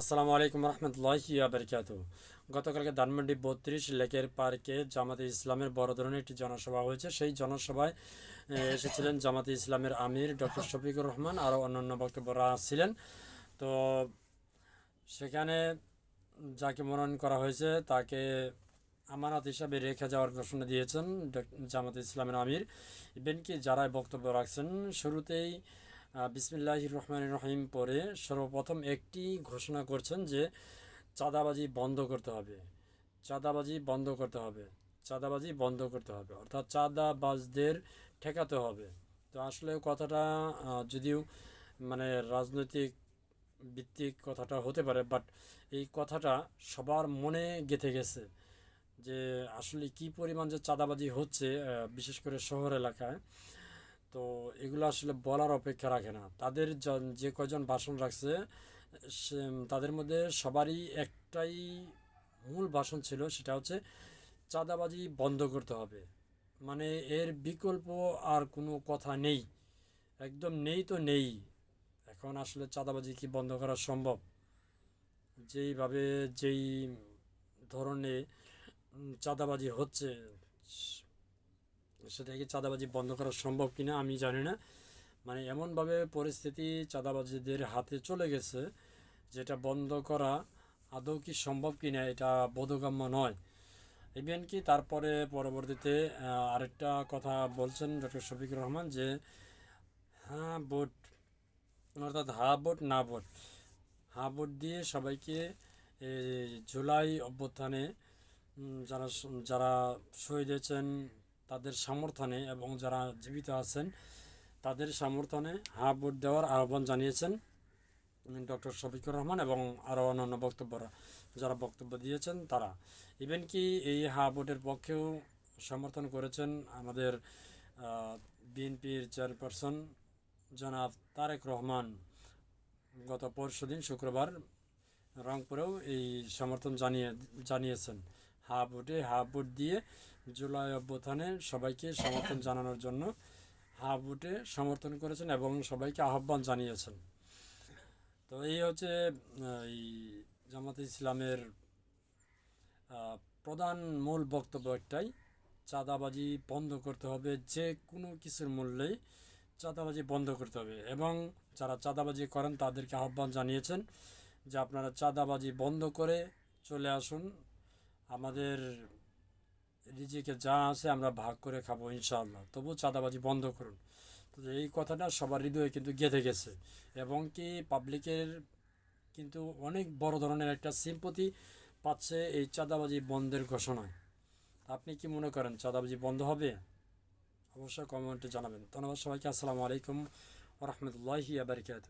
আসসালামু আলাইকুম রহমতুল্লাহি আবরকাত গতকালকে ধানমন্ডি বত্রিশ লেকের পার্কে জামাতে ইসলামের বড় ধরনের একটি জনসভা হয়েছে। সেই জনসভায় এসেছিলেন জামাতে ইসলামের আমির ডক্টর শফিকুর রহমান, আরও অন্যান্য বক্তব্যরা ছিলেন। তো সেখানে যাকে মনোনয়ন করা হয়েছে, তাকে আমানত হিসাবে রেখে যাওয়ার ঘোষণা দিয়েছেন জামাতে ইসলামের আমির। ইভেন কি যারা বক্তব্য রাখছেন, শুরুতেই বিসমিল্লাহ রহমান রহিম পরে সর্বপ্রথম একটি ঘোষণা করছেন যে চাঁদাবাজি বন্ধ করতে হবে। চাঁদাবাজি বন্ধ করতে হবে। চাঁদাবাজি বন্ধ করতে হবে। অর্থাৎ চাঁদাবাজদের ঠেকাতে হবে। তো আসলে কথাটা যদিও মানে রাজনৈতিক ভিত্তিক কথাটা হতে পারে বাট এই কথাটা সবার মনে গেঁথে গেছে যে আসলে কি পরিমাণ যে চাঁদাবাজি হচ্ছে বিশেষ করে শহর এলাকায় তো এগুলো আসলে বলার অপেক্ষা রাখে না। তাদের য- কয়জন ভাষণ রাখছে তাদের মধ্যে সবারই একটাই মূল ভাষণ ছিল, সেটা হচ্ছে চাঁদাবাজি বন্ধ করতে হবে। মানে এর বিকল্প আর কোনো কথা নেই। একদম নেই তো নেই। এখন আসলে চাঁদাবাজি কি বন্ধ করা সম্ভব? যেইভাবে, যেই ধরনে চাঁদাবাজি হচ্ছে সেটা কি চাঁদাবাজি বন্ধ করা সম্ভব কিনা আমি জানি না। মানে এমনভাবে পরিস্থিতি চাঁদাবাজিদের হাতে চলে গেছে, যেটা বন্ধ করা আদৌ কি সম্ভব কিনা এটা বোধগম্য নয়। ইভেন কি তারপরে পরবর্তীতে আরেকটা কথা বলছেন ডক্টর শফিকুর রহমান যে হ্যাঁ ভোট, অর্থাৎ হা ভোট, না ভোট। হা ভোট দিয়ে সবাইকে জুলাই অভ্যুত্থানে যারা যারা শহীদ হয়েছেন তাদের সমর্থনে এবং যারা জীবিত আছেন, তাদের সমর্থনে হা ভোট দেওয়ার আহ্বান জানিয়েছেন ডক্টর শফিকুর রহমান এবং আরও অন্যান্য বক্তব্যরা। যারা বক্তব্য দিয়েছেন তারা। ইভেন কি এই হা ভোটের পক্ষেও সমর্থন করেছেন আমাদের বিএনপির চেয়ারপারসন জনাব তারেক রহমান। গত পরশু দিন শুক্রবার রংপুরেও এই সমর্থন জানিয়ে, জানিয়েছেন। হা ভোটে হা ভোট দিয়ে জুলাই অভ্যুত্থানে সবাইকে সমর্থন জানানোর জন্য হা ভোটে সমর্থন করেছেন এবং সবাইকে আহ্বান জানিয়েছেন। তো এই হচ্ছে এই জামাতে ইসলামের প্রধান মূল বক্তব্য একটাই, চাঁদাবাজি বন্ধ করতে হবে, যে কোনো কিছুর মূল্যেই চাঁদাবাজি বন্ধ করতে হবে। এবং যারা চাঁদাবাজি করেন তাদেরকে আহ্বান জানিয়েছেন যে আপনারা চাঁদাবাজি বন্ধ করে চলে আসুন আমাদের রিজিকে যা আছে আমরা ভাগ করে খাব, ইনশাআল্লাহ। তবু চাঁদাবাজি বন্ধ করুন। তো এই কথাটা সবার হৃদয়ে কিন্তু গেঁথে গেছে। এবং কি পাবলিকের কিন্তু অনেক বড় ধরনের একটা সিম্পতি পাচ্ছে এই চাঁদাবাজি বন্ধের ঘোষণায়। আপনি কি মনে করেন, চাঁদাবাজি বন্ধ হবে? অবশ্যই কমেন্টে জানাবেন। ধন্যবাদ সবাইকে। আসসালামু আলাইকুম রহমতুল্লাহি আবরকাত